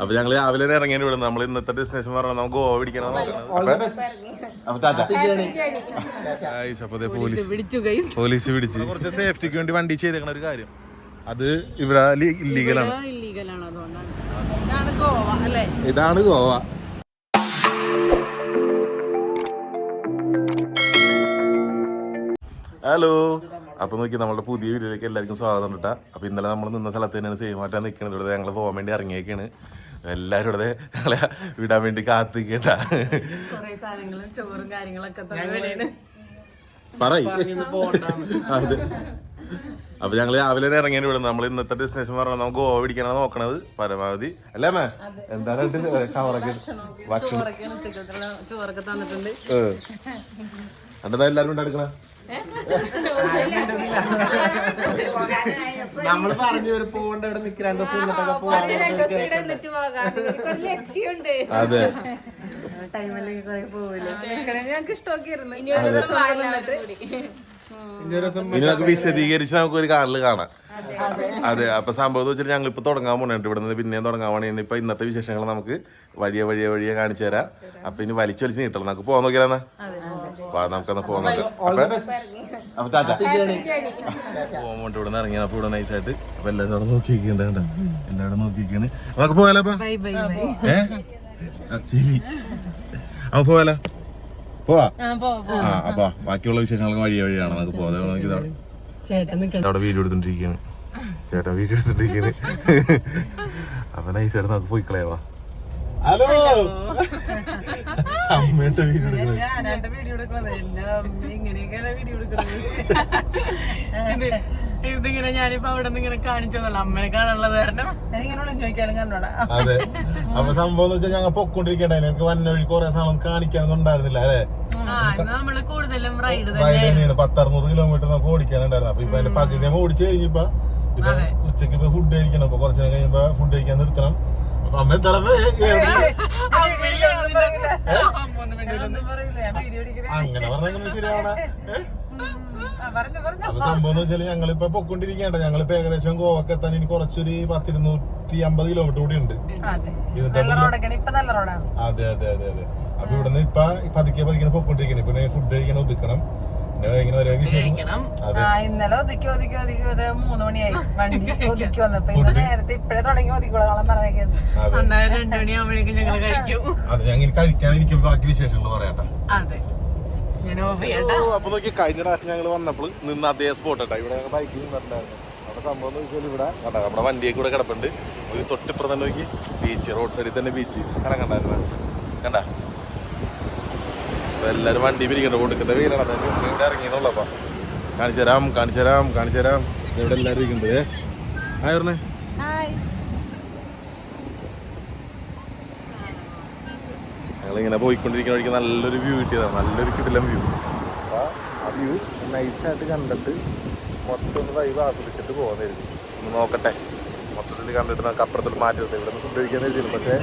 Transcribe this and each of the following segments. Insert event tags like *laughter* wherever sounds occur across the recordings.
അപ്പൊ ഞങ്ങൾ രാവിലെ തന്നെ ഇറങ്ങിയാണ് ഇവിടെ നമ്മൾ ഇന്നത്തെ ഡെസ്റ്റിനേഷൻ പറഞ്ഞാൽ നമുക്ക് ഗോവ പിടിക്കണം പോലീസ് പിടിച്ചു ഗൈസ് പോലീസ് പിടിച്ച്. കുറച്ച് സേഫ്റ്റിക്ക് വേണ്ടി വണ്ടി ചെയ്തേക്കണ ഒരു കാര്യം. അത് ഇവിടെ ഇല്ലീഗലാണ് ഇതാണ് ഗോവ അല്ലേ? ഇതാണ് ഗോവ. ഹലോ. അപ്പൊ നോക്കി നമ്മുടെ പുതിയ വീഡിയോയിലേക്ക് എല്ലാവർക്കും സ്വാഗതം കേട്ടാ. അപ്പൊ ഇന്നലെ നമ്മൾ നിന്ന സ്ഥലത്ത് തന്നെയാണ് സേമാറ്റാൻ നിൽക്കുന്നത് ഇവിടെ ഞങ്ങൾ പോകാൻ വേണ്ടി ഇറങ്ങിയേക്കാണ്. എല്ലാവരും ഇവിടെ ഞങ്ങളെ വിടാൻ വേണ്ടി കാത്തിക്കേണ്ട കൊറേ സാധനങ്ങളും ചോറും കാര്യങ്ങളൊക്കെ പറയ് അതെ. അപ്പൊ ഞങ്ങൾ രാവിലെ ഇറങ്ങിയാണ് ഇവിടെ. നമ്മൾ ഇന്നത്തെ ഡെസ്റ്റിനേഷൻ പറഞ്ഞാൽ നമുക്ക് ഗോവ പിടിക്കാനാണ് നോക്കണത്. പരമാവധി. അല്ലേ മേ എന്താണ് കവറൊക്കെ? ഭക്ഷണം. ചോറൊക്കെ തന്നിട്ടുണ്ട്. എന്താ എല്ലാരും കൊണ്ട് നമ്മൾ പറഞ്ഞു ഒരു പോകണ്ട ഇവിടെ നിൽക്ക് രണ്ടു ദിവസം പോകാൻ ലക്ഷ്യമുണ്ട്. അതെ. ഇനി നമുക്ക് വിശദീകരിച്ച് നമുക്ക് ഒരു കാറിൽ കാണാം. അതെ. അപ്പൊ സംഭവം എന്ന് വെച്ചാൽ ഞങ്ങൾ ഇപ്പൊ തുടങ്ങാൻ പോണുണ്ട്. ഇവിടെ നിന്ന് പിന്നെയും തുടങ്ങാൻ പോണേന്ന് ഇപ്പൊ ഇന്നത്തെ വിശേഷങ്ങൾ നമുക്ക് വഴിയെ വഴിയെ വഴിയെ കാണിച്ചു തരാം. അപ്പൊ ഇനി വലിച്ചു വലിച്ച് നീട്ടണം. നമുക്ക് പോകാൻ നോക്കിയാലെന്നാ വാ നമുക്കെന്നാ പോകാൻ നോക്കാം അപ്പൊ അപ്പൊ ഇവിടെ നിന്ന് ഇറങ്ങിയത്. അപ്പൊ ഇവിടെ നൈസായിട്ട് അപ്പൊ എല്ലാവരും അവിടെ നോക്കിയിരിക്കണ്ട കണ്ടോ? എല്ലാവരും നോക്കിയിരിക്കാണ് നമുക്ക് പോയാലോ അപ്പൊ? Bye bye bye. ഏ? ശരി. അപ്പൊ പോയാലോ? പോവാ? ആ പോ പോ. ആ അപ്പൊ ബാക്കിയുള്ള വിശേഷങ്ങളൊക്കെ വഴി വഴിയാണ്. നമുക്ക് നിക്കണം അവിടെ വീഡിയോ എടുത്തോണ്ടിരിക്കാണ് ചേട്ടാ വീഡിയോ എടുത്തോണ്ടിരിക്കുകയാണ് അപ്പൊ നൈസായിട്ട് നമുക്ക് പോയിക്കളയാവാ ഹലോ. അമ്മയുടെ വീഡിയോ എടുക്കണേ ഞാനായിട്ട് വീഡിയോ എടുക്കണത് എന്റെ അമ്മ ഇങ്ങനെയൊക്കെയല്ല വീഡിയോ എടുക്കണത് ഇത് ഇതിങ്ങനെ ഞാനിപ്പോ അവിടെ നിന്ന് ഇങ്ങനെ കാണിച്ചതല്ല. അമ്മനെ കാണാനുള്ളത് കാരണം. അതെ. അപ്പൊ സംഭവം എന്ന് വെച്ചാൽ ഞങ്ങൾ പൊക്കോണ്ടിരിക്കണ്ടേ എനിക്ക് വന്ന വഴി കുറെ സാധനം കാണിക്കാനൊന്നും ഉണ്ടായിരുന്നില്ല അല്ലേ? നമ്മൾ കൂടുതലും റൈഡ് റൈഡ് തന്നെ തന്നെയാണ്. പത്തറുന്നൂറ് കിലോമീറ്റർ നമുക്ക് ഓടിക്കാനുണ്ടായിരുന്നു. അപ്പൊ ഇപ്പൊ അതിന്റെ പകുതി ഓടിച്ചു കഴിഞ്ഞപ്പോ ഇപ്പൊ ഉച്ചയ്ക്ക് ഇപ്പൊ ഫുഡ് കഴിക്കണം. അപ്പൊ കുറച്ചു നേരം കഴിയുമ്പോ ഫുഡ് കഴിക്കാൻ നിർത്തണം. അപ്പൊ അമ്മ എത്ര അങ്ങനെ പറഞ്ഞ ശരിയാവണ അപ്പൊ സംഭവം എന്ന് വെച്ചാൽ ഞങ്ങളിപ്പോ പൊക്കൊണ്ടിരിക്കണ്ട ഞങ്ങളിപ്പോ ഏകദേശം ഗോവക്ക് എത്താൻ ഇനി കുറച്ചൊരു പത്തിരുന്നൂറ്റി അമ്പത് കിലോമീറ്റർ കൂടി ഉണ്ട്. ഇതിന്റെ ഇപ്പൊ നല്ല റോഡാണ്. അതെ അതെ അതെ അതെ. അപ്പൊ ഇവിടുന്ന് ഇപ്പൊ പതുക്കെ പതുക്കെ പൊക്കൊണ്ടിരിക്കണം പിന്നെ ഫുഡ് കഴിക്കണം ഒതുക്കണം. ഇന്നലെ ഒതുക്കി ഒതുക്കി ഒതുക്കി ഇത് മൂന്ന് മണിയായി. *laughs* വണ്ടി ഒതുക്കി വന്നപ്പോ ഇന്ന് നേരത്തെ ഇപ്പഴേ തുടങ്ങി ഒതുക്കിക്കോളാം ഞങ്ങൾ *laughs* കഴിക്കാനിരിക്കും ബാക്കി വിശേഷങ്ങൾ പറയാട്ടാ. അപ്പൊ നോക്കി കഴിഞ്ഞ പ്രാവശ്യം ഞങ്ങൾ വന്നപ്പോൾ നിന്ന് അതേ സ്പോട്ട് കേട്ടോ ഇവിടെ ബൈക്കിൽ നിന്നിട്ടുണ്ടായിരുന്നു. അവിടെ സംഭവം എന്ന് വെച്ചാൽ ഇവിടെ കണ്ടോ നമ്മുടെ വണ്ടിയൊക്കെ ഇവിടെ കിടപ്പുണ്ട്. ഒരു തൊട്ടിപ്പുറം തന്നെ നോക്കി ബീച്ച് റോഡ് സൈഡിൽ തന്നെ ബീച്ച് സ്ഥലം കണ്ടായിരുന്നു കണ്ട? അപ്പൊ എല്ലാവരും വണ്ടി പിരിക്കണ്ട കൊടുക്കുന്ന വീടാണ്. ഇറങ്ങിയെന്നുള്ളപ്പാ കാണിച്ചു തരാം കാണിച്ചു തരാം കാണിച്ചു തരാം. ഇവിടെ എല്ലാവരും ഇരിക്കുന്നത് ആയിരുന്നേ ഞങ്ങളിങ്ങനെ പോയിക്കൊണ്ടിരിക്കുന്ന വഴിക്ക് നല്ലൊരു വ്യൂ കിട്ടിയതാണ്. നല്ലൊരു കിടിലം വ്യൂ അപ്പോൾ ആ വ്യൂ നൈസായിട്ട് കണ്ടിട്ട് മൊത്തം ഒന്ന് വൈബ് ആസ്വദിച്ചിട്ട് പോകുന്നതായിരുന്നു ഒന്ന് നോക്കട്ടെ. മൊത്തത്തിൽ കണ്ടിട്ട് നമുക്ക് അപ്പുറത്തിൽ മാറ്റി നിർത്താം. ഇവിടെ നിന്ന് ഫുഡ് കഴിക്കാൻ എഴുതിയിരുന്നു പക്ഷേ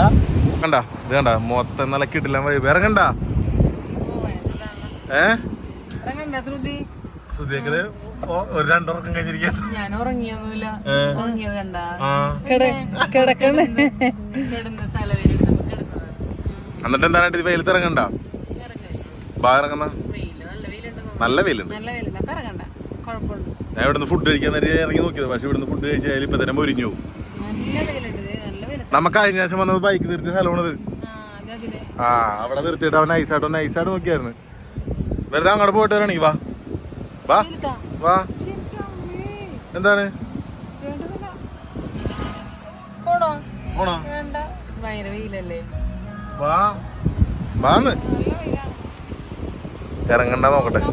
ആ? കണ്ട? ഇത് കണ്ട? മൊത്തം നല്ല കിട്ടില്ല വൈബ് ഇറങ്ങണ്ട ഏ ശ്രുതിയൊക്കെ ഒരു രണ്ടുറക്കം കഴിഞ്ഞിരിക്കട്ടെ ഞാൻ ഉറങ്ങിയൊന്നുമില്ല. ഏ. ഉറങ്ങിയത് കണ്ട? ആ. കിടക്കണ്. എന്നിട്ട് എന്താനായിട്ട് ഇത് വെയിലത്ത് ഇറങ്ങണ്ട? ഇറങ്ങുന്ന. വെയിൽ നല്ല വെയിലുണ്ട് ഞാൻ ഇവിടുന്ന് ഫുഡ് കഴിക്കാൻ നേരം ഇറങ്ങി നോക്കിയത്. പക്ഷെ ഇവിടുന്ന് ഫുഡ് കഴിച്ചാൽ ഇപ്പൊ തന്നെ മുരിഞ്ഞു പോകും. നമുക്ക് കഴിഞ്ഞ ശേഷം വന്നത് ബൈക്ക് നിർത്തിയ സ്ഥലമാണത്. ആ അവിടെ നിർത്തിയിട്ട് അവൻ നൈസായിട്ട് നൈസായിട്ട് നോക്കിയായിരുന്നു. വെറുതെ അങ്ങോട്ട് പോയിട്ട് വരണേ വാ. വാ. വാ. എന്താണ്? പോണോ? വാ. വാന്ന്. ഇറങ്ങണ്ട നോക്കട്ടെ. *laughs*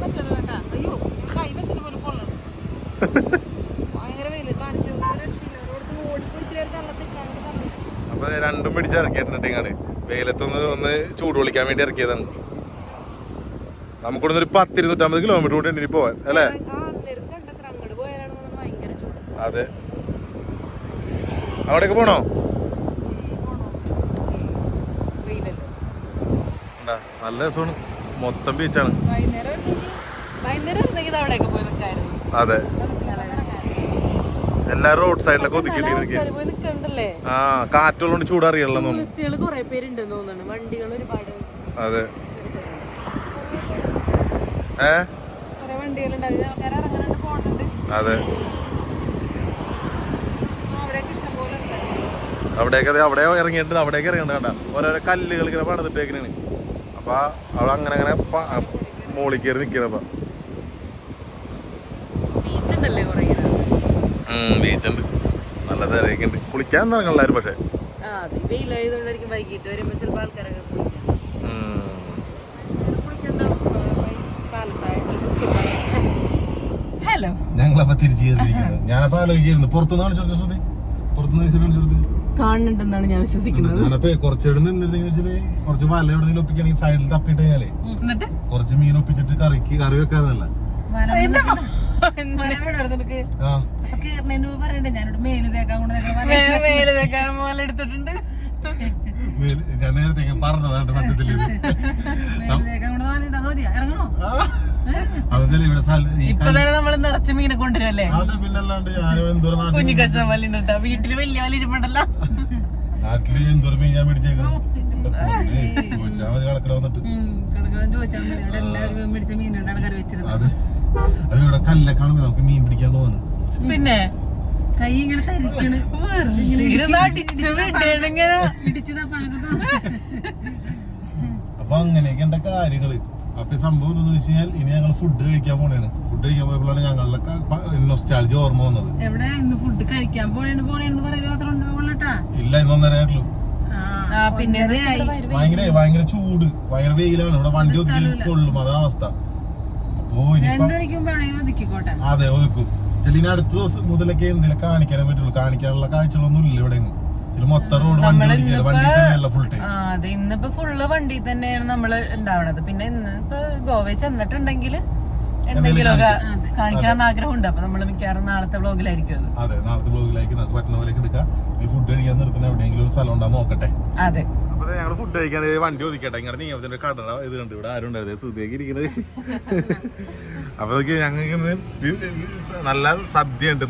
ഭയങ്കര വെയിൽ. കാണിച്ചു അപ്പൊ രണ്ടും പിടിച്ച് ഇറക്കിയിട്ടുണ്ട് ഇങ്ങോട്ട് വെയിലത്തൊന്ന് ഒന്ന് ചൂട് വിളിക്കാൻ വേണ്ടി ഇറക്കിയതാണ്. നമുക്കൊന്ന് ഒരു പത്തിരുന്നൂറ്റമ്പത് കിലോമീറ്റർ കൂടി ഉണ്ട് ഇനി പോവാൻ അല്ലേ? അതെ. അവിടേക്ക് പോണോ? നല്ല രസമാണ്. മൊത്തം ബീച്ചാണ് വൈകുന്നേരം ഉണ്ടെങ്കിൽ വൈകുന്നേരം ഉണ്ടെങ്കിൽ ഇത് അവിടെയൊക്കെ പോയി നിൽക്കായിരുന്നു അതെ എല്ലാ റോഡ് സൈഡിലൊക്കെ ഒതുക്കിട്ടിരിക്കും ആ കാറ്റുള്ളതുകൊണ്ട് ചൂടറിയല്ലോ അതെ. ഏ? അതെ. അവിടേക്ക് അതെ അവിടെ ഇറങ്ങിയിട്ട് അവിടേക്ക് ഇറങ്ങണ്ട കണ്ട. ഓരോരോ കല്ലുകൾ ഇങ്ങനെ പണിതിട്ടേക്കണാണ് അപ്പൊ അവിടെ അങ്ങനെ അങ്ങനെ മോളിൽ കയറി നിക്കണപ്പ ബീച്ച് ഉണ്ടല്ലേ കുറെ? ബീച്ചുണ്ട് നല്ല തിരയൊക്കെ ഉണ്ട്. കുളിക്കാൻ ഇറങ്ങണം എല്ലാവരും പക്ഷേ. വൈകിട്ട് വരുമ്പോ ആൾക്കാരൊക്കെ ഹലോ. ഞങ്ങളപ്പോ തിരിച്ചു കയറിയിരിക്കുന്നത് ഞാനപ്പോ ആലോചിക്കായിരുന്നു പുറത്തുനിന്ന് കാണിച്ചു ശ്രുതി? പുറത്തുനിന്ന് കാണിച്ചു കൊടുത്ത്? കാണുന്നുണ്ടെന്നാണ് ഞാൻ വിശ്വസിക്കുന്നത്. ഞാനപ്പോ കുറച്ചെവിടെ നിന്നിരുന്നെങ്കിൽ വെച്ചാൽ കുറച്ച് വല എവിടെ ഒപ്പിക്കണെങ്കിൽ സൈഡിൽ തപ്പിട്ട് കഴിഞ്ഞാലേ എന്നിട്ട്? കുറച്ച് മീൻ ഒപ്പിച്ചിട്ട് കറിക്ക് കറി വെക്കാറുന്നല്ല എടുത്തിട്ടുണ്ട്. ഞാൻ നേരത്തെ പറഞ്ഞതാണ് സത്യത്തിൽ ഇത്. മേൽ തേക്കാൻ കൊണ്ട് വാലിട്ട് അത് മതിയാ ഇറങ്ങണോ? ആ. അതെന്തല്ലേ ഇവിടെ നമ്മൾ നിറച്ച് മീനെ കൊണ്ടുവരല്ലേ അത് പിന്നല്ലാണ്ട് കുഞ്ഞു കഷ്ണം വല്ല വീട്ടിൽ വലിയ വലിയ ഇരിപ്പുണ്ടല്ലോ. നാട്ടിൽ എന്തോരം മീൻ ഞാൻ പിടിച്ചേക്കണം ചോദിച്ചാൽ മതി കടക്കല വന്നിട്ട്. കിടക്കണം ചോദിച്ചാൽ മതി. ഇവിടെ എല്ലാവരും മേടിച്ച മീനുണ്ടാണ് കറി വെച്ചിരുന്നത്. അത് അത് ഇവിടെ കല്ലെ കാണുമ്പോ നമുക്ക് മീൻ പിടിക്കാൻ തോന്നുന്നു പിന്നെ കൈ ഇങ്ങനെ തരിക്കണ്. അപ്പൊ അങ്ങനെയൊക്കെ ഉണ്ട കാര്യങ്ങൾ. അപ്പൊ സംഭവം എന്താന്ന് വെച്ച് കഴിഞ്ഞാൽ ഇനി ഞങ്ങൾ ഫുഡ് കഴിക്കാൻ പോണേണ്. ഫുഡ് കഴിക്കാൻ പോയപ്പോഴാണ് ഞങ്ങളുടെ നൊസ്റ്റാൾജി ഓർമ്മ വന്നത്. എവിടെ? ഇന്ന് ഫുഡ് കഴിക്കാൻ പോണേന്ന് പോണേന്ന് ഉണ്ടാവുള്ളട്ടാ ഇല്ല ഇന്ന് ഒന്നരായിട്ടു പിന്നെ ഭയങ്കര ഭയങ്കര ചൂട്. ഭയങ്കര വെയിലാണ്. ഇവിടെ വണ്ടി ഒത്തിരി കൊള്ളും. അതാണ് അവസ്ഥ. അതെ ഒതുക്കും. ചില ഇനി അടുത്ത ദിവസം മുതലൊക്കെ എന്തെങ്കിലും കാണിക്കാനേ പറ്റുള്ളൂ. കാണിക്കാനുള്ള കാഴ്ചകളൊന്നും ഇല്ല ഇവിടെ ചില മൊത്തം റോഡ് വണ്ടി വണ്ടി തന്നെയല്ല ഫുൾ ടൈം അതെ ഇന്നിപ്പോ ഫുള്ള് വണ്ടി തന്നെയാണ് നമ്മൾ ഉണ്ടാവണത്. പിന്നെ ഇന്ന് ഇപ്പൊ ഗോവയിൽ ചെന്നിട്ടുണ്ടെങ്കിൽ എന്തെങ്കിലുമൊക്കെ കാണിക്കണം ആഗ്രഹമുണ്ട്. അപ്പൊ നമ്മൾ മിക്കവാറും നാളത്തെ ബ്ലോഗിലായിരിക്കും അത്. അതെ നാളത്തെ ബ്ലോഗിലായിരിക്കും നമുക്ക് പറ്റുന്ന പോലെ എടുക്കാം. ഈ ഫുഡ് കഴിക്കാൻ നിർത്തുന്ന എവിടെയെങ്കിലും ഒരു സ്ഥലം ഉണ്ടാ നോക്കട്ടെ. അതെ. അപ്പൊ ഞങ്ങൾ ഫുഡ് കഴിക്കാൻ വണ്ടി ഒതുക്കട്ടെ ഇങ്ങനെ നിയമത്തിന്റെ കട ഇത് കണ്ട് ഇവിടെ ആരും ഉണ്ടായിരുന്നു സുധിയൊക്കെ ഇരിക്കുന്നത് *laughs* അപ്പൊ നോക്കി ഞങ്ങൾക്ക് ഇന്ന് നല്ല സദ്യ ഉണ്ട്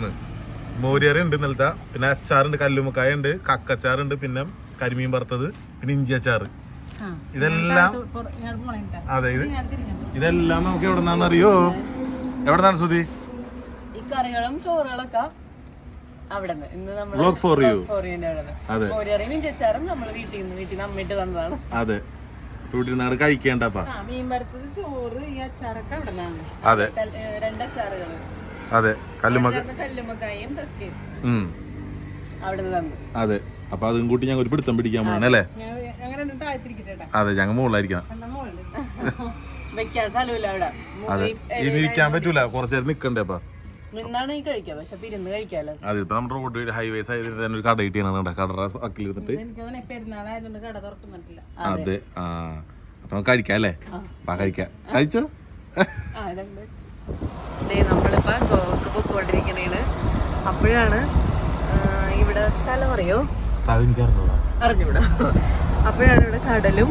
മോരിയറി ഉണ്ട് ഇന്നലത്തെ. പിന്നെ അച്ചാറുണ്ട് കല്ലുമുക്കായ ഉണ്ട് കക്കച്ചാറുണ്ട് പിന്നെ കരിമീൻ വറുത്തത് പിന്നെ ഇഞ്ചി അച്ചാറ്. ഇതെല്ലാം അതെ ഇത് ഇതെല്ലാം നമുക്ക് എവിടെ നിന്നാണെന്നറിയോ എവിടെ നിന്നാണ് സുധി? ഈ കറികളും ചോറുകളൊക്കെ അവിടെ ഇന്ന് നമ്മൾ Vlog for you. അതെ. നമ്മൾ വീട്ടിൽ നിന്ന് വീട്ടിൽ നിന്ന് അമ്മയിട്ട് തന്നതാണ്. അതെ. ഇരുന്നാണ് കഴിക്കേണ്ടപ്പാ. മീൻ വറുത്തത് ചോറ് ഈ അച്ചാറൊക്കെ അവിടെ നിന്നാണ് അതെ. അതെ കല്ലുമക്ക കല്ലുമ്മക്കായും തൊക്കെ ഉം. അവിടെ നിന്ന് തന്നു. അതെ. അപ്പൊ അതും കൂട്ടി ഞങ്ങൾ ഒരു പിടുത്തം പിടിക്കാൻ പോകണം അല്ലേ? അതെ ഞങ്ങൾ മുകളിലായിരിക്കണം വെക്കാൻ സ്ഥലമില്ല അവിടെ. ഇരിക്കാൻ പറ്റൂല. കൊറച്ചേരം നിക്കണ്ടേപ്പാ നിക്കണ്ടേ അപ്പൊ? നിന്നാണ് ഈ കഴിക്കുക. പക്ഷെ ഇരുന്ന് കഴിക്കാലോ? അതിപ്പോ നമ്മുടെ റോഡ് ഹൈവേസ് തന്നെ ഒരു കട കിട്ടിയാണ് കടറ പെരുന്നാളായതുകൊണ്ട് കട തുറക്കുന്നില്ല അതെ. ആ. അപ്പൊ നമുക്ക് കഴിക്കാം അല്ലേ? വാ കഴിക്കാം. കഴിച്ചോ? നമ്മളിപ്പോ ഗോവക്ക് അപ്പോഴാണ് ഇവിടെ സ്ഥലം അറിയോ? അറിഞ്ഞൂടാ. അപ്പോഴാണ് ഇവിടെ കടലും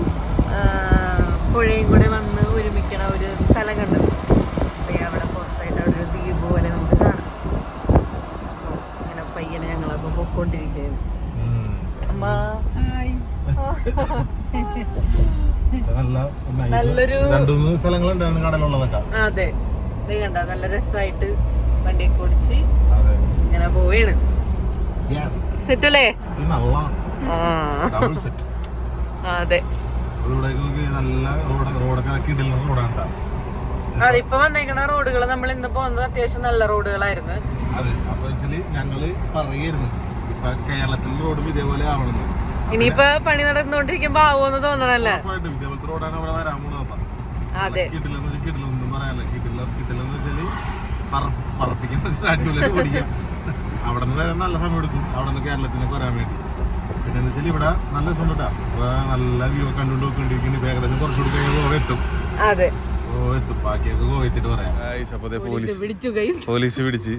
പുഴയും കൂടെ വന്ന് ഒരുമിക്കണ ഒരു സ്ഥലം കണ്ടത്. അവിടെ പുറത്തായിട്ട് അവിടെ ഒരു ദ്വീപ് പോലെ നമുക്ക് കാണാം സംഭവം ഇങ്ങനെ പയ്യനെ ഞങ്ങളപ്പോ പൊക്കോണ്ടിരിക്കുകയാണ്. നല്ലൊരു സ്ഥലങ്ങളുണ്ടായിരുന്നു കടലുള്ളതൊക്കെ അതെ. ഇത് കണ്ട? നല്ല രസമായിട്ട് വണ്ടി കുടിച്ച് ഇങ്ങനെ പോവേണ്. സെറ്റ് അതെ. ഇവിടേക്ക് നല്ല റോഡ് റോഡൊക്കെ റോഡാണ് ഇപ്പൊ വന്നേക്കണ റോഡുകൾ നമ്മൾ ഇന്ന് പോകുന്നത് അത്യാവശ്യം നല്ല റോഡുകളായിരുന്നു അതെ ഞങ്ങൾ പറയായിരുന്നു ഇപ്പൊ കേരളത്തിലെ റോഡും ഇതേപോലെ ആവണമെന്ന് ഇനിയിപ്പോ പണി നടന്നുകൊണ്ടിരിക്കുമ്പോ ആവുമെന്ന് തോന്നണല്ലേ? ഉറപ്പായിട്ടും ഇതേപോലത്തെ റോഡാണ് അവിടെ വരാൻ പോണത് അതെ. കിട്ടില്ലെന്ന് വെച്ചാൽ കിട്ടില്ലെന്നും പറയാനല്ല. കിട്ടില്ല കിട്ടില്ലെന്ന് വെച്ചാൽ പറ- പറപ്പിക്കുന്ന വെച്ചാൽ അടിപൊളിയായിട്ട് ഓടിക്കാം അവിടെ നിന്ന് വരാൻ നല്ല സമയം എടുക്കും. അവിടെ നിന്ന് കേരളത്തിലേക്ക് വരാൻ വേണ്ടി. പിന്നെ എന്ന് വെച്ചാൽ ഇവിടെ നല്ല രസം കേട്ടാ നല്ല വ്യൂ കണ്ടുകൊണ്ട് നോക്കിക്കൊണ്ടിരിക്കുന്നു ഇപ്പൊ ഏകദേശം കുറച്ചുകൂടി കഴിഞ്ഞാൽ എത്തും. അതെ. പോലീസ് പിടിച്ചു പിടിച്ച്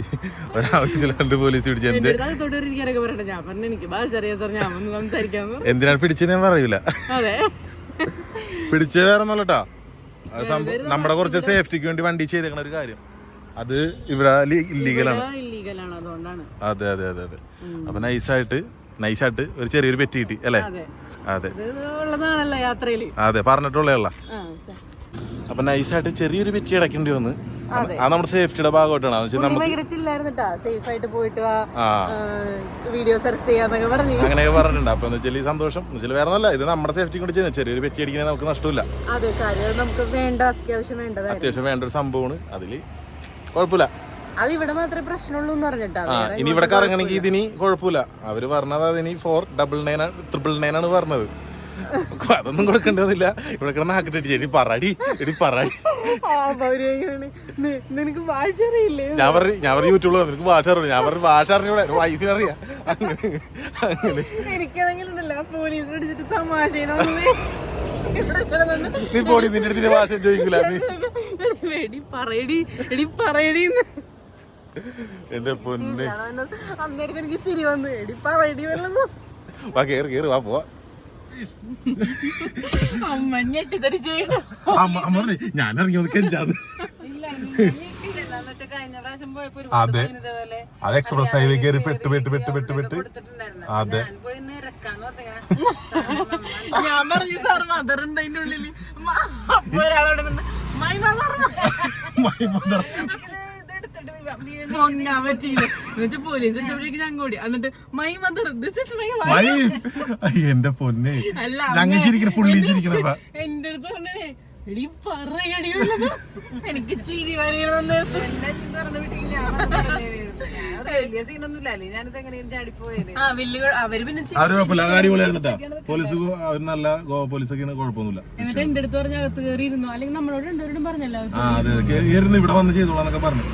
ഒരാവശ്യമില്ലാണ്ട് പോലീസ് പിടിച്ച് സംസാരിക്കാന്ന് എന്തിനാണ് പിടിച്ചത് ഞാൻ പറയൂല. അതെ. പിടിച്ചത് വേറെ ഒന്നല്ലട്ടാ നമ്മുടെ കുറച്ച് സേഫ്റ്റിക്ക് വേണ്ടി വണ്ടി ചെയ്തേക്കണ ഒരു കാര്യം. അത് ഇവിടെ ഇല്ലീഗലാണ് അതെ അതെ അതെ അതെ. അപ്പൊ നൈസായിട്ട് നൈസായിട്ട് ഒരു ചെറിയൊരു പെറ്റി കിട്ടി അല്ലേ? അതെ. അതെ. ഇത് യാത്രയിൽ. അതെ പറഞ്ഞിട്ടുള്ള അപ്പൊ നൈസായിട്ട് ചെറിയൊരു പെറ്റി അടക്കേണ്ടി വന്ന്. ആ അത്. നമ്മുടെ സേഫ്റ്റിയുടെ ഭാഗമായിട്ടാണ്. പോയിട്ട് വീഡിയോ സെർച്ച് ചെയ്യാന്നൊക്കെ പറഞ്ഞു. അങ്ങനെയൊക്കെ പറഞ്ഞിട്ടുണ്ട്. അപ്പൊ എന്ന് വെച്ചാൽ ഈ സന്തോഷം. വെച്ചാൽ വേറെ ഒന്നല്ല ഇത് നമ്മുടെ സേഫ്റ്റി കൂടി ചെയ്യുന്നത്. ചെറിയൊരു പെറ്റി അടിക്കണേ നമുക്ക് നഷ്ടമില്ല. അതെ കാര്യം നമുക്ക് വേണ്ട അത്യാവശ്യം വേണ്ട ഒരു സംഭവമാണ്. അതിൽ കുഴപ്പമില്ല. അത് ഇവിടെ മാത്രമേ പ്രശ്നമുള്ളൂ എന്ന് പറഞ്ഞിട്ടാ. ഇനി ഇവിടെ കറങ്ങണമെങ്കിൽ ഇതിനി കുഴപ്പമില്ല. അവർ പറഞ്ഞത് അതിനി four double nine triple nine ആണ് പറഞ്ഞത്. അതൊന്നും കൊടുക്കണ്ടെന്നില്ല ഇവിടെ കിടന്ന് ആക്കിട്ട് എടി പറടി എടി പറടി. നിനക്ക് ഭാഷ അറിയില്ലേ? ഞാൻ പറഞ്ഞു ഞാൻ പറഞ്ഞു യൂട്യൂബിൽ നിനക്ക് ഭാഷ അറിയില്ല ഞാൻ പറഞ്ഞു ഭാഷ അറിഞ്ഞൂടെ? വൈഫിന് അറിയാം. അങ്ങനെ എനിക്കാണെങ്കിൽ പോലീസ് പിടിച്ചിട്ട് നീ പോടി നിന്റെ അടുത്ത് ഭാഷ ചോദിക്കില്ല നീ. എടി പറയടി എടി പറയടി എന്റെ പൊന്ന്. അന്നേരത്തെ എനിക്ക് ചിരി വന്നു. എടി പറയടി വല്ലതും. വാ കേറി കേറി വാ പോവാ. അമ്മ ഞെട്ടിത്തരിച്ചു കേട്ടോ അമ്മ അമ്മ പറഞ്ഞു ഞാൻ ഇറങ്ങി ഒന്ന് ഒരു അതെ. അത് എക്സ്പ്രസ് ഹൈവേ കയറി പെട്ട് പെട്ട് പെട്ട് പെട്ട് പെട്ട്. അതെ. ഞാൻ പറഞ്ഞാ സാർ മദർ ഉണ്ട് അതിന്റെ ഉള്ളിൽ. മ- ഒരാളോട് "മൈ mother." ഇതെടുത്തിട്ട് വീണ് പൊങ്ങാൻ പറ്റിയില്ല എന്നുവെച്ചാൽ പോലീസ് എന്നിട്ട് my mother this is my why എന്റെ പൊന്നെ. എന്റെ അടുത്ത് പറഞ്ഞേ എടി പറയടി വല്ലതും." എനിക്ക് ചിരി വരെയാണ് പോലീസ് നല്ല ഗോവ പോലീസൊക്കെയാണ്. കുഴപ്പമൊന്നുമില്ല. എന്നിട്ട് എന്റെ അടുത്ത് പറഞ്ഞ അകത്ത് കയറി ഇരുന്നു അല്ലെങ്കിൽ നമ്മളോട് രണ്ടുപേരോടും പറഞ്ഞല്ലോ. ആ അതെ കയറുന്നു ഇവിടെ വന്ന് ചെയ്തോളാന്നൊക്കെ പറഞ്ഞു.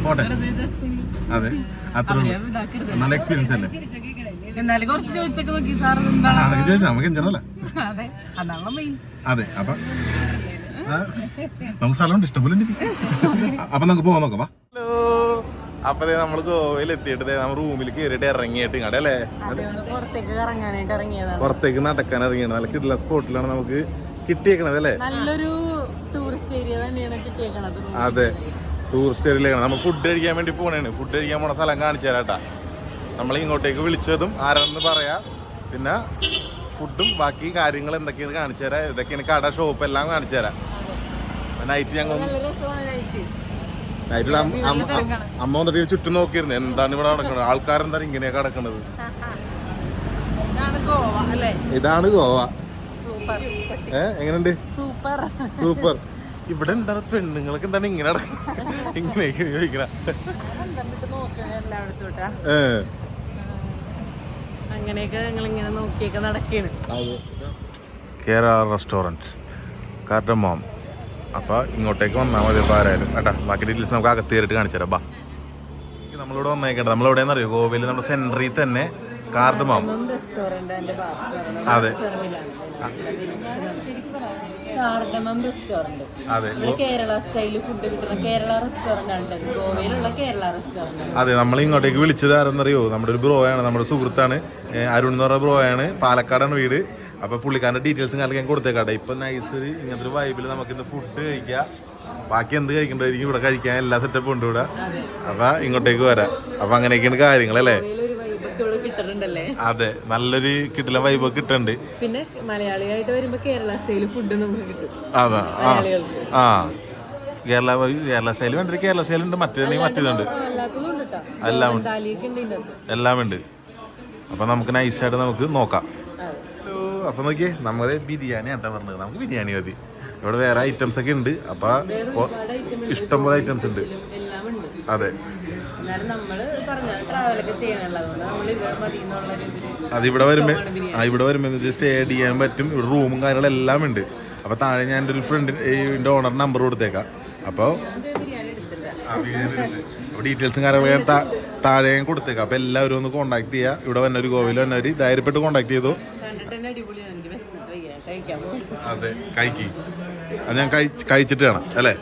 നമ്മൾ ഇനി അതെ. അത്ര നല്ല എക്സ്പീരിയൻസ് അല്ലേ? നമുക്ക് അതെ. അപ്പൊ നമുക്ക് സ്ഥലമുണ്ട് ഇഷ്ടംപോലെ. അപ്പൊ നമുക്ക് പോകാൻ നോക്കാം ഹലോ. അപ്പൊ ദേ നമ്മൾ ഗോവയിൽ എത്തിയിട്ട് നമ്മൾ റൂമിൽ കയറിയിട്ട് ഇറങ്ങിയിട്ട് ഇങ്ങടെ അല്ലേ? പുറത്തേക്ക് നടക്കാൻ ഇറങ്ങിയാണ്. നല്ല കിട്ടുന്ന സ്പോട്ടിലാണ് നമുക്ക് കിട്ടിയേക്കണത് അല്ലേ? നല്ലൊരു ടൂറിസ്റ്റ് ഏരിയ തന്നെയാണ് കിട്ടിയേക്കണത് അതെ. ടൂറിസ്റ്റ് ഏരിയയിലാണ് നമ്മൾ ഫുഡ് കഴിക്കാൻ വേണ്ടി പോകണേ ഫുഡ് കഴിക്കാൻ പോണ സ്ഥലം കാണിച്ചു തരാട്ടാ നമ്മൾ ഇങ്ങോട്ടേക്ക് വിളിച്ചതും ആരാണെന്ന് പറയാം. പിന്നെ ഫുഡും ബാക്കി കാര്യങ്ങൾ എന്തൊക്കെയാണ് കാണിച്ചു തരാം ഇതൊക്കെയാണ് കട ഷോപ്പ് എല്ലാം കാണിച്ചു തരാം നൈറ്റ് ഞങ്ങൾ നൈറ്റിൽ അമ്മ വന്നിട്ട് ചുറ്റും നോക്കിയിരുന്നു. എന്താണ് ഇവിടെ നടക്കുന്നത് ആൾക്കാരെന്താണ് ഇങ്ങനെയൊക്കെ കിടക്കുന്നത് ഇതാണ് ഗോവ ഏ എങ്ങനെയുണ്ട്? സൂപ്പർ. സൂപ്പർ. ഇവിടെ എന്താണ് പെണ്ണുങ്ങൾക്ക് എന്താണ് ഇങ്ങനെ ഇങ്ങനെയൊക്കെ ചോദിക്കണ അങ്ങനെയൊക്കെ ഞങ്ങൾ ഇങ്ങനെ നോക്കിയൊക്കെ നടക്കാണ് കേരള റെസ്റ്റോറന്റ് കാർഡമോം അപ്പോൾ ഇങ്ങോട്ടേക്ക് വന്നാൽ മതി അപ്പോൾ ആരായാലും. കേട്ടാ ബാക്കി ഡീറ്റെയിൽസ് നമുക്ക് അകത്ത് കയറിയിട്ട് കാണിച്ചു തരാം ബാ. നമ്മളിവിടെ വന്നേക്കട്ടെ. നമ്മളെവിടെയെന്ന് അറിയോ ഗോവയിൽ നമ്മുടെ സെൻട്രിൽ തന്നെ കാർഡമോം അതെ. കാർഡമം റെസ്റ്റോറന്റ് അതെ. കേരള സ്റ്റൈൽ ഫുഡ് കിട്ടുന്ന കേരള റെസ്റ്റോറന്റ് ആണ് ഗോവയിലുള്ള കേരള റെസ്റ്റോറന്റ് അതെ നമ്മൾ ഇങ്ങോട്ടേക്ക് വിളിച്ചത് ആരെന്നറിയോ? നമ്മുടെ ഒരു ബ്രോ ആണ് നമ്മുടെ സുഹൃത്താണ്. അരുൺ എന്ന് പറഞ്ഞ ആണ് പാലക്കാടാണ് വീട്. അപ്പൊ പുള്ളിക്കാരന്റെ ഡീറ്റെയിൽസും കാര്യങ്ങൾ ഞാൻ കൊടുത്തേക്കാട്ടെ. ഇപ്പൊ നൈസ് ഇങ്ങനത്തെ ഒരു വൈബിൽ നമുക്ക് ഇന്ന് ഫുഡ് കഴിക്കാം. ബാക്കി എന്ത് കഴിക്കണ്ടായിരിക്കും ഇവിടെ കഴിക്കാൻ. എല്ലാ സെറ്റപ്പും ഉണ്ട് ഇവിടെ. അപ്പൊ ഇങ്ങോട്ടേക്ക് വരാം. അപ്പൊ അങ്ങനെയൊക്കെയാണ് കാര്യങ്ങളല്ലേ? കിട്ടുന്നുണ്ടല്ലേ? അതെ നല്ലൊരു കിട്ടില്ല വൈബ് കിട്ടുന്നുണ്ട്. പിന്നെ മലയാളിയായിട്ട് വരുമ്പോ കേരള സ്റ്റൈൽ ഫുഡ് നമുക്ക് കിട്ടും. അതാ ആ കേരള കേരള സ്റ്റൈൽ വേണ്ട കേരള സ്റ്റൈൽ ഉണ്ട് മറ്റേതാണെങ്കിൽ മറ്റേതുണ്ട്. എല്ലാം ഉണ്ട്. എല്ലാം ഉണ്ട്. അപ്പൊ നമുക്ക് നൈസായിട്ട് നമുക്ക് നോക്കാം. അപ്പൊ നോക്കിയേ നമ്മുടെ ബിരിയാണി ആട്ടാ പറഞ്ഞത്. നമുക്ക് ബിരിയാണി മതി. ഇവിടെ വേറെ ഐറ്റംസ് ഒക്കെ ഉണ്ട്. അപ്പൊ. ഇഷ്ടംപോലെ ഐറ്റംസ് ഉണ്ട്. അതെ. എന്നാലും നമ്മൾ പറഞ്ഞ ട്രാവലൊക്കെ ചെയ്യാനുള്ള അതുകൊണ്ട് നമ്മൾ ഇത് മതി എന്നുള്ള രീതിയിൽ അത് ഇവിടെ വരുമ്പോ ആ ഇവിടെ വരുമ്പോ സ്റ്റേ ചെയ്യാൻ പറ്റും. ഇവിടെ റൂമും കാര്യങ്ങളും എല്ലാം ഉണ്ട്. അപ്പൊ താഴെ ഞാൻ എന്റെ ഒരു ഫ്രണ്ട് എന്റെ ഓണർ നമ്പർ കൊടുത്തേക്കാം. അപ്പോൾ ഡീറ്റെയിൽസും കാര്യങ്ങളും താഴെ ഞാൻ കൊടുത്തേക്കാം. അപ്പൊ എല്ലാവരും ഒന്ന് കോൺടാക്ട് ചെയ്യുക ഇവിടെ വന്നൊരു ഗോവയിൽ വന്നവര് ധൈര്യപ്പെട്ട് കോൺടാക്ട് ചെയ്തു. അതെ കഴിക്കി. അത് ഞാൻ കഴിച്ച് കഴിച്ചിട്ട് വേണം അല്ലേ?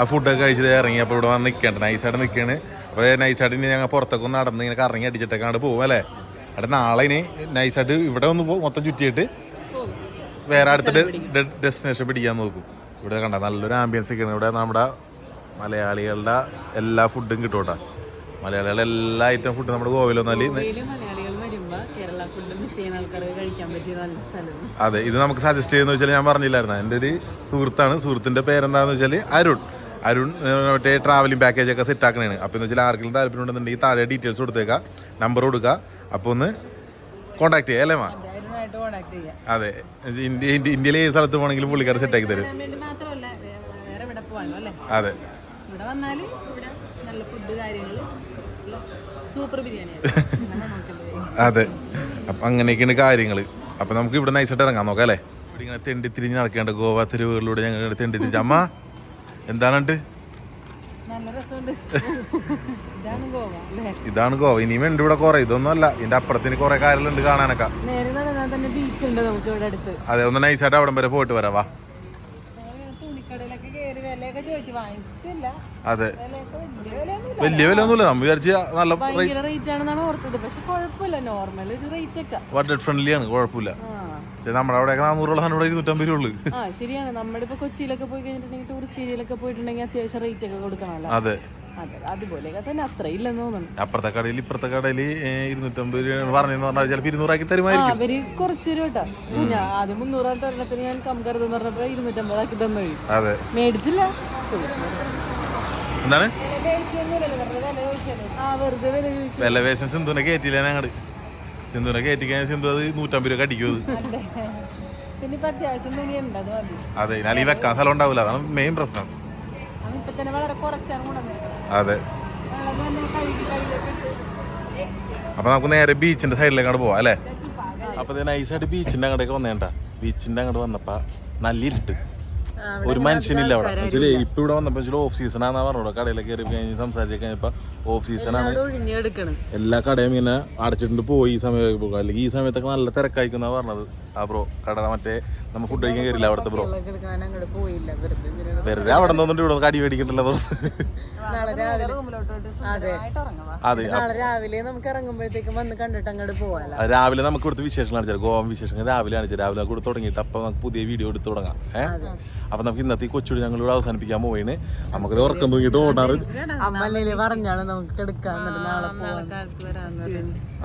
ആ ഫുഡൊക്കെ കഴിച്ചത് ഇറങ്ങി. അപ്പോൾ ഇവിടെ വന്ന് നിൽക്കണ്ട. നൈസായിട്ട് നിൽക്കുകയാണ് അപ്പോൾ നൈസായിട്ട് ഇനി ഞങ്ങൾ പുറത്തൊക്കെ ഒന്ന് നടന്ന് ഇങ്ങനെ കറങ്ങി അടിച്ചിട്ടൊക്കെ അങ്ങോട്ട് പോകും അല്ലേ? അവിടെ നാളെ ഇനി നൈസായിട്ട് ഇവിടെ ഒന്ന് മൊത്തം ചുറ്റിയിട്ട് വേറെ അടുത്ത ഡെസ്റ്റിനേഷൻ പിടിക്കാൻ നോക്കും. ഇവിടെ കണ്ട നല്ലൊരു ആംബിയൻസ് ഒക്കെയാണ് ഇവിടെ നമ്മുടെ മലയാളികളുടെ എല്ലാ ഫുഡും കിട്ടും കേട്ടോ. മലയാളികളുടെ എല്ലാ ഐറ്റം ഫുഡ് നമ്മുടെ ഗോവയിൽ വന്നാൽ അതെ ഇത് നമുക്ക് സജസ്റ്റ് ചെയ്യുന്ന വെച്ചാൽ ഞാൻ പറഞ്ഞില്ലായിരുന്നു? എന്റെ ഒരു സുഹൃത്താണ്. സുഹൃത്തിന്റെ പേരെന്താന്ന് വെച്ചാൽ അരുൺ. അരുൺ മറ്റേ ട്രാവലിംഗ് പാക്കേജ് ഒക്കെ സെറ്റ് ആക്കണേ അപ്പോൾ എന്ന് വെച്ചാൽ ആർക്കെങ്കിലും താല്പര്യം ഉണ്ടെന്നുണ്ടെങ്കിൽ താഴെ ഡീറ്റെയിൽസ് കൊടുത്തേക്കാം നമ്പർ കൊടുക്കുക അപ്പൊ ഒന്ന് കോൺടാക്ട് ചെയ്യാം അല്ലേ മാ? അതെ ഇന്ത്യ ഇന്ത്യ- ഇന്ത്യയിലെ ഏത് സ്ഥലത്ത് പോകണമെങ്കിലും പുള്ളിക്കാർ സെറ്റ് ആക്കി തരും. അതെ. *laughs* അതെ. അപ്പം അങ്ങനെയൊക്കെയാണ് കാര്യങ്ങൾ അപ്പം നമുക്ക് ഇവിടെ നൈസായിട്ട് ഇറങ്ങാൻ നോക്കാം അല്ലേ? ഇവിടെ ഇങ്ങനെ തെണ്ടി തിരിഞ്ഞ് നടക്കേണ്ട ഗോവ തെരുവുകളിലൂടെ ഞങ്ങൾ തെണ്ടി തിരിഞ്ഞ്. അമ്മ എന്താണിട്ട് ഇതാണ് ഗോവ ഇനിയും ഉണ്ട് ഇവിടെ കൊറേ. ഇതൊന്നും അല്ല. ഇതിന്റെ അപ്പുറത്തിന് കൊറേ കാര്യങ്ങളുണ്ട് കാണാനൊക്കെ. അതെ ഒന്ന് നൈസായിട്ട് അവിടം വരെ പോയിട്ട് വരാം. വാ. അതെ. വലിയ വില ഒന്നുമില്ല നമ്മൾ വിചാരിച്ച നല്ല റേറ്റ് ആണെന്നാണ് ഓർത്തത്. പക്ഷെ കുഴപ്പമില്ല. നോർമൽ ഒരു റേറ്റ് ഒക്കെ. ബഡ്ജറ്റ് ഫ്രണ്ട്ലി ആണ്. കുഴപ്പമില്ല. നമ്മുടെ അവിടെയൊക്കെ നാനൂറുള്ള സാധനം ഇവിടെ ഇരുന്നൂറ്റമ്പത് രൂപ ഉള്ളു. ആ ശരിയാണ്. നമ്മുടെ ഇപ്പൊ കൊച്ചിയിലൊക്കെ പോയി കഴിഞ്ഞിട്ടുണ്ടെങ്കിൽ ടൂറിസ്റ്റ് ഏരിയയിലൊക്കെ പോയിട്ടുണ്ടെങ്കിൽ അത്യാവശ്യം റേറ്റ് ഒക്കെ കൊടുക്കണമല്ലോ. അതെ. അതെ അതുപോലെയൊക്കെ തന്നെ അത്ര ഇല്ലെന്ന് തോന്നുന്നു. അപ്പുറത്തെ കടയിൽ ഇപ്പുറത്തെ കടയിൽ ഇരുന്നൂറ്റമ്പത് രൂപ പറഞ്ഞെന്ന് പറഞ്ഞാൽ ചിലപ്പോൾ ഇരുന്നൂറാക്കി ആ തരുമായിരിക്കും അവർ കുറച്ച് തരും കേട്ടോ. ഞാൻ ആദ്യം മുന്നൂറായിട്ട് ഒരെണ്ണത്തിന് ഞാൻ കമ്പയർന്ന് പറഞ്ഞപ്പോ ഇരുന്നൂറ്റമ്പതാക്കി തന്നു കഴിയും അതെ. മേടിച്ചില്ല. എന്താണ്? ആ വെറുതെ വില ചോദിച്ചു. വില വേഷം സിന്ധുവിനെ ഞങ്ങട്. സിന്ധുവിനെ കയറ്റി സിന്ധു അത് നൂറ്റമ്പത് രൂപ അടിക്കും അത്. ഈ വെക്കാൻ സ്ഥലം ഉണ്ടാവില്ല അതാണ് മെയിൻ പ്രശ്നം. അത് തന്നെ വളരെ കുറച്ചാണ് കൊണ്ടുവന്നത്. അതെ. അത് തന്നെ കഴുകി കഴുകിയൊക്കെ അപ്പൊ നമുക്ക് നേരെ ബീച്ചിന്റെ സൈഡിലേക്ക് അങ്ങോട്ട് പോവാം അല്ലേ? അപ്പൊ നൈസായിട്ട് ബീച്ചിന്റെ അങ്ങോട്ടേക്ക് വന്നേണ്ട ബീച്ചിന്റെ അങ്ങോട്ട് വന്നപ്പോ നല്ല ഇരുട്ട്. ഒരു മനുഷ്യനില്ല അവിടെ. ഇപ്പൊ ഇവിടെ വന്നപ്പോ ഓഫ് സീസൺ ആണെന്നാ പറഞ്ഞോളൂ കടയിലേക്ക് കയറി കഴിഞ്ഞ് സംസാരിച്ച് കഴിഞ്ഞപ്പോ ഓഫ് സീസൺ ആണ്. ഒഴിഞ്ഞെടുക്കണം എല്ലാ കടയും ഇങ്ങനെ അടച്ചിട്ടുണ്ട് പോയി ഈ സമയത്ത് പോകും. അല്ലെങ്കിൽ ഈ സമയത്തൊക്കെ നല്ല തിരക്കായിക്കുന്നാ പറഞ്ഞത്. ആ ബ്രോ കട മറ്റേ നമ്മൾ ഫുഡ് കഴിക്കാൻ കയറില്ല അവിടുത്തെ ബ്രോ വെറുതെ അവിടെ നിന്നിട്ട് ഇവിടെ കടി മേടിക്കണ്ടല്ലോ അതെ. നാളെ രാവിലെ നമുക്ക് ഇറങ്ങുമ്പോഴത്തേക്കും വന്ന് കണ്ടിട്ട് അങ്ങോട്ട് പോവാലോ. രാവിലെ നമുക്ക് ഇവിടുത്തെ വിശേഷങ്ങൾ കാണിച്ചാൽ ഗോവൻ വിശേഷങ്ങൾ രാവിലെ കാണിച്ചാൽ രാവിലെ നമുക്ക് ഇവിടെ തുടങ്ങിയിട്ട് അപ്പൊ നമുക്ക് പുതിയ വീഡിയോ എടുത്ത് തുടങ്ങാം. ഏഹ് അപ്പം നമുക്ക് ഇന്നത്തെ ഈ കൊച്ചുകൂടി ഞങ്ങൾ ഇവിടെ അവസാനിപ്പിക്കാൻ പോയിന് നമുക്കത് ഉറക്കം തൂങ്ങിയിട്ട് ഓടാറ്. പറഞ്ഞാണ് നമുക്ക് എടുക്കാൻ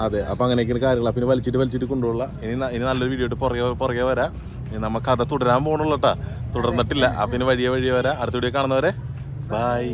അതെ അപ്പം അങ്ങനെയൊക്കെയാണ് കാര്യങ്ങൾ പിന്നെ വലിച്ചിട്ട് വലിച്ചിട്ട് കൊണ്ടുപോകാം ഇനി ഇനി നല്ലൊരു വീഡിയോ ആയിട്ട് പുറകെ പുറകെ വരാം. ഇനി നമുക്ക് കഥ തുടരാൻ പോകണുള്ളൂ കേട്ടാ തുടർന്നിട്ടില്ല. അപ്പം ഇനി വഴിയെ വഴിയെ വരാം. അടുത്ത വീഡിയോ കാണുന്നവരെ ബൈ